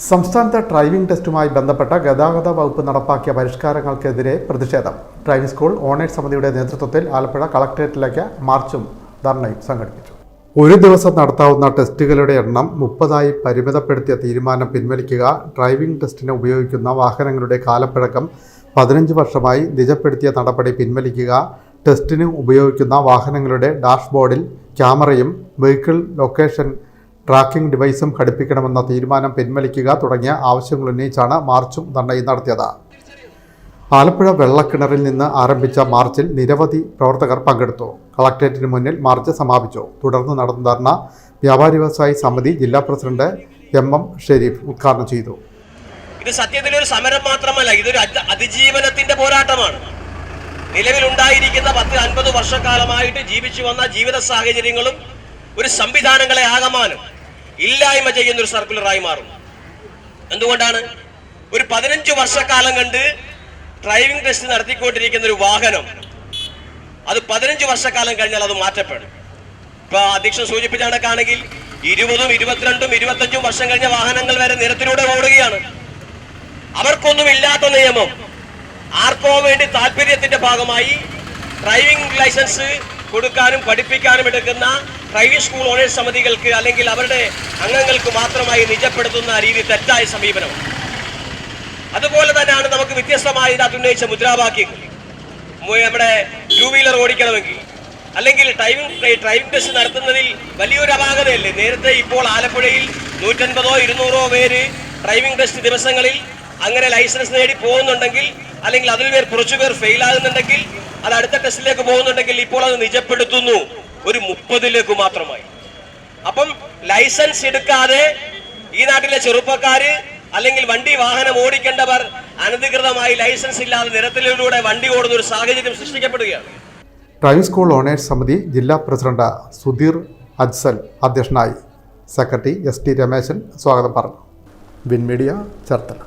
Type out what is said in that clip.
സംസ്ഥാനത്തെ ഡ്രൈവിംഗ് ടെസ്റ്റുമായി ബന്ധപ്പെട്ട ഗതാഗത വകുപ്പ് നടപ്പാക്കിയ പരിഷ്കാരങ്ങൾക്കെതിരെ പ്രതിഷേധം. ഡ്രൈവിംഗ് സ്കൂൾ ഓണേഴ്സ് സമിതിയുടെ നേതൃത്വത്തിൽ ആലപ്പുഴ കളക്ടറേറ്റിലേക്ക് മാർച്ചും ധർണയും സംഘടിപ്പിച്ചു. ഒരു ദിവസം നടത്താവുന്ന ടെസ്റ്റുകളുടെ എണ്ണം മുപ്പതായി പരിമിതപ്പെടുത്തിയ തീരുമാനം പിൻവലിക്കുക ഡ്രൈവിംഗ് ടെസ്റ്റിന് ഉപയോഗിക്കുന്ന വാഹനങ്ങളുടെ കാലപ്പഴക്കം പതിനഞ്ച് വർഷമായി നിജപ്പെടുത്തിയ നടപടി പിൻവലിക്കുക ടെസ്റ്റിന് ഉപയോഗിക്കുന്ന വാഹനങ്ങളുടെ ഡാഷ്ബോർഡിൽ ക്യാമറയും വെഹിക്കിൾ ലൊക്കേഷൻ ട്രാക്കിംഗ് ഡിവൈസും ഘടിപ്പിക്കണമെന്ന തീരുമാനം പിൻവലിക്കുക തുടങ്ങിയ ആവശ്യങ്ങൾ ഉന്നയിച്ചാണ് മാർച്ചും ധർണയും നടത്തിയത്. ആലപ്പുഴ വെള്ളക്കിണറിൽ നിന്ന് ആരംഭിച്ച മാർച്ചിൽ നിരവധി പ്രവർത്തകർ പങ്കെടുത്തു. കളക്ടറേറ്റിന് മുന്നിൽ മാർച്ച് സമാപിച്ചു. തുടർന്ന് നടന്ന ധർണ വ്യാപാരി വ്യവസായി സമിതി ജില്ലാ പ്രസിഡന്റ് എം എം ഷെരീഫ് ഉദ്ഘാടനം ചെയ്തു. ഇത് സത്യത്തിൽ ഒരു സമരം മാത്രമല്ല ഇതൊരു അതിജീവനത്തിന്റെ പോരാട്ടമാണ്. നിലവിലുണ്ടായിരിക്കുന്ന പത്ത് അൻപത് വർഷക്കാലമായിട്ട് ജീവിച്ചു വന്ന ജീവിത സാഹചര്യങ്ങളും ഒരു സംവിധാനങ്ങളെ ആകമാനം ഇല്ലായ്മ ചെയ്യുന്ന ഒരു സർക്കുലറായി മാറും. എന്തുകൊണ്ടാണ്? ഒരു പതിനഞ്ച് വർഷക്കാലം കണ്ട് ഡ്രൈവിംഗ് ടെസ്റ്റ് നടത്തിക്കൊണ്ടിരിക്കുന്ന ഒരു വാഹനം അത് പതിനഞ്ച് വർഷക്കാലം കഴിഞ്ഞാൽ അത് മാറ്റപ്പെടും. ഇപ്പൊ അധ്യക്ഷൻ സൂചിപ്പിച്ച കണക്കാണെങ്കിൽ ഇരുപതും ഇരുപത്തിരണ്ടും ഇരുപത്തഞ്ചും വർഷം കഴിഞ്ഞ വാഹനങ്ങൾ വരെ നിരത്തിലൂടെ ഓടുകയാണ്. അവർക്കൊന്നും ഇല്ലാത്ത നിയമം. ആർക്കോ വേണ്ടി താല്പര്യത്തിന്റെ ഭാഗമായി ഡ്രൈവിംഗ് ലൈസൻസ് കൊടുക്കാനും പഠിപ്പിക്കാനും എടുക്കുന്ന ഡ്രൈവിംഗ് സ്കൂൾ ഓണേഴ്സ് സമിതികൾക്ക് അല്ലെങ്കിൽ അവരുടെ അംഗങ്ങൾക്ക് മാത്രമായി നിജപ്പെടുത്തുന്ന രീതി തെറ്റായ സമീപനം അതുപോലെ തന്നെയാണ് നമുക്ക് വ്യത്യസ്തമായി ഇതിനകത്ത് ഉന്നയിച്ച മുദ്രാവാക്യങ്ങൾ നമ്മുടെ ടൂ വീലർ ഓടിക്കണമെങ്കിൽ അല്ലെങ്കിൽ ഡ്രൈവിംഗ് ഡ്രൈവിംഗ് ടെസ്റ്റ് നടത്തുന്നതിൽ വലിയൊരു അപാകതയല്ലേ? നേരത്തെ ഇപ്പോൾ ആലപ്പുഴയിൽ നൂറ്റൻപതോ ഇരുന്നൂറോ പേര് ഡ്രൈവിംഗ് ടെസ്റ്റ് ദിവസങ്ങളിൽ അങ്ങനെ ലൈസൻസ് നേടി പോകുന്നുണ്ടെങ്കിൽ അല്ലെങ്കിൽ അതിൽ പേർ കുറച്ചു പേർ ഫെയിൽ ആകുന്നുണ്ടെങ്കിൽ അത് അടുത്ത ടെസ്റ്റിലേക്ക് പോകുന്നുണ്ടെങ്കിൽ ഇപ്പോൾ അത് നിജപ്പെടുത്തുന്നു. ഒരു മുപ്പതിലേക്ക് മാത്രമായി. അപ്പം ലൈസൻസ് എടുക്കാതെ ഈ നാട്ടിലെ ചെറുപ്പക്കാര് അല്ലെങ്കിൽ വണ്ടി വാഹനം ഓടിക്കേണ്ടവർ അനധികൃതമായി ലൈസൻസ് ഇല്ലാതെ നിരത്തിലൂടെ വണ്ടി ഓടുന്ന ഒരു സാഹചര്യം സൃഷ്ടിക്കപ്പെടുകയാണ്. ഡ്രൈവിംഗ് സ്കൂൾ ഓണേഴ്സ് സമിതി ജില്ലാ പ്രസിഡന്റ് സുധീർ അജ്സൽ അധ്യക്ഷനായി. സെക്രട്ടറി എസ് ടി രമേശൻ സ്വാഗതം പറഞ്ഞു. Win Media Cherthala.